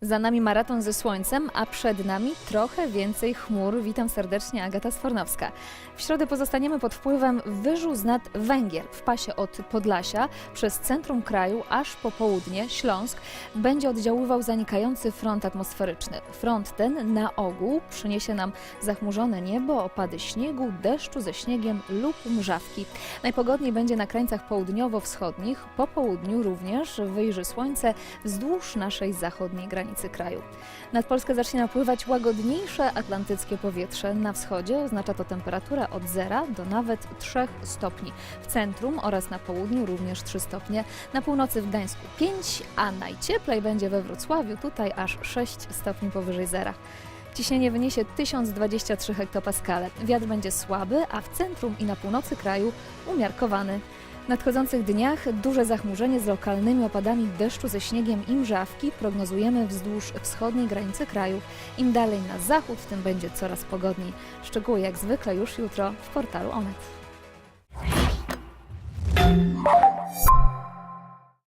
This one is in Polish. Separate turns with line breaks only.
Za nami maraton ze słońcem, a przed nami trochę więcej chmur. Witam serdecznie, Agata Sfornowska. W środę pozostaniemy pod wpływem wyżu z nad Węgier w pasie od Podlasia przez centrum kraju aż po południe Śląsk będzie oddziaływał zanikający front atmosferyczny. Front ten na ogół przyniesie nam zachmurzone niebo, opady śniegu, deszczu ze śniegiem lub mrzawki. Najpogodniej będzie na krańcach południowo-wschodnich, po południu również wyjrzy słońce wzdłuż naszej zachodniej granicy kraju. Nad Polskę zacznie napływać łagodniejsze atlantyckie powietrze. Na wschodzie oznacza to temperaturę od 0 do nawet 3 stopni. W centrum oraz na południu również 3 stopnie. Na północy w Gdańsku 5, a najcieplej będzie we Wrocławiu, tutaj aż 6 stopni powyżej zera. Ciśnienie wyniesie 1023 hektopaskale. Wiatr będzie słaby, a w centrum i na północy kraju umiarkowany. W nadchodzących dniach duże zachmurzenie z lokalnymi opadami deszczu ze śniegiem i mrzawki prognozujemy wzdłuż wschodniej granicy kraju. Im dalej na zachód, tym będzie coraz pogodniej. Szczegóły jak zwykle już jutro w portalu Onet.